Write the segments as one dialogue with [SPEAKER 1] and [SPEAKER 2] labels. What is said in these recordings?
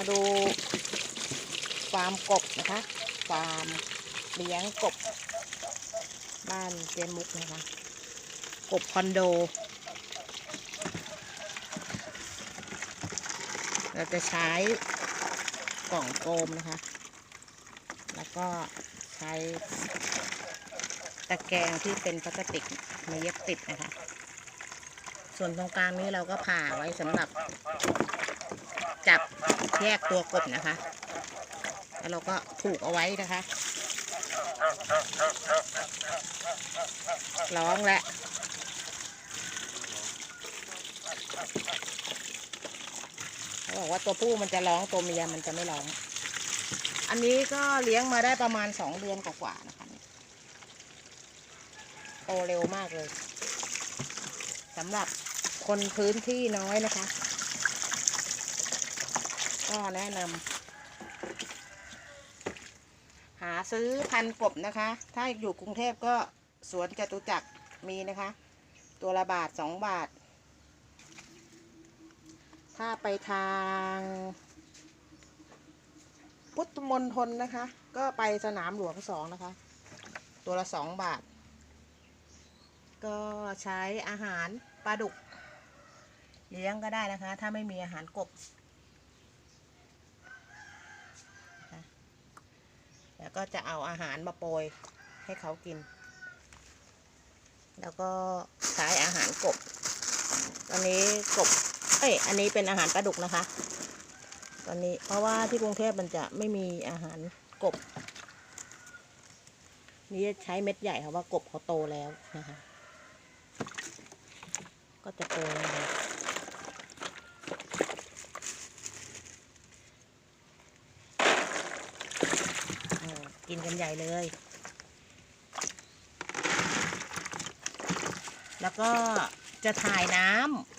[SPEAKER 1] มาดูฟาร์มกบนะคะฟาร์มเลี้ยงกบ บ้านเจมุกนะคะ กบคอนโด เราจะใช้กล่องโฟมนะคะ แล้วก็ใช้ตะแกรงที่เป็นพลาสติกมาเย็บติดนะคะ ส่วนตรงกลางนี้เราก็ผ่าไว้สำหรับ จับแยกตัวกบนะคะ แล้วเราก็ผูกเอาไว้นะคะ ร้องแล้วเขาบอกว่าตัวผู้มันจะร้องตัวเมียมันจะไม่ร้อง อันนี้ก็เลี้ยงมาได้ประมาณสองเดือนกว่าๆนะคะโตเร็วมากเลยสำหรับคนพื้นที่น้อยนะคะ ก็แนะนำหาซื้อพันกบนะคะ ถ้าอยู่กรุงเทพก็สวนจตุจักรมีนะคะ ตัวละบาทสองบาท ถ้าไปทาง พุทธมณฑลนะคะ ก็ไปสนามหลวงสองนะคะ ตัวละสองบาท ก็ใช้อาหารปลาดุก เลี้ยงก็ได้นะคะ ถ้าไม่มีอาหารกบ แล้วก็จะเอาอาหารมาโปรยให้เขากิน แล้วก็ใช้อาหารกบ ตอนนี้กบ เอ้ย อันนี้เป็นอาหารปลาดุกนะคะ ตอนนี้เพราะว่าที่กรุงเทพมันจะไม่มีอาหารกบ นี่ใช้เม็ดใหญ่ค่ะว่ากบเขาโตแล้วนะคะ ก็จะโตแล้วเออ กินกันใหญ่เลย แล้วก็จะถ่ายน้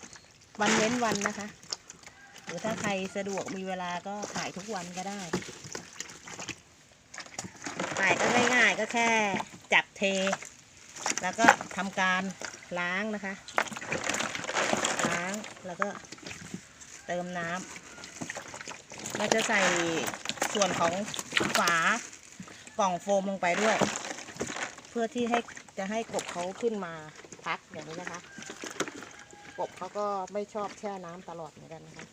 [SPEAKER 1] ำวันเว้นวันนะคะ หรือถ้าใครสะดวกมีเวลาก็ถ่ายทุกวันก็ได้ ถ่ายก็ง่ายๆก็แค่จับเท แล้วก็ทำการล้างนะคะ ล้างแล้วก็เติมน้ำเราจะใส่ส่วนของฝา กล่องโฟมลงไปด้วย เพื่อที่ให้จะให้กบเขาขึ้นมาพักอย่างนี้นะคะ กบเขาก็ไม่ชอบแช่น้ำตลอดเหมือนกันนะคะ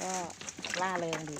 [SPEAKER 1] ก็ล่าเริงดี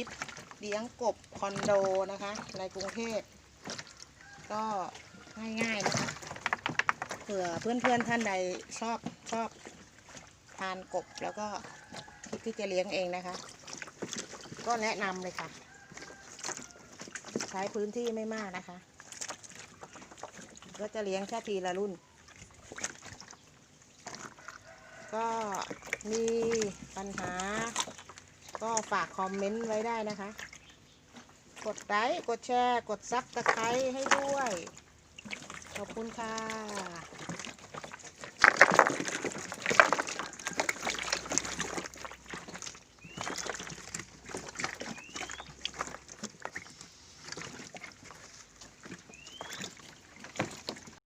[SPEAKER 1] ิปเลี้ยงกบคอนโดนะคะ ในกรุงเทพก็ง่ายๆนะคะเผื่อเพื่อนๆท่านใดชอบชอบทานกบแล้วก็คิดที่จะเลี้ยงเองนะคะ ก็แนะนำเลยค่ะ ใช้พื้นที่ไม่มากนะคะ ก็จะเลี้ยงแค่ทีละรุ่น ก็มีปัญหา ฝากคอมเมนต์ไว้ได้นะคะ กดไลค์กดแชร์ กดซับสไครต์ให้ด้วย ขอบคุณค่ะ Thank you.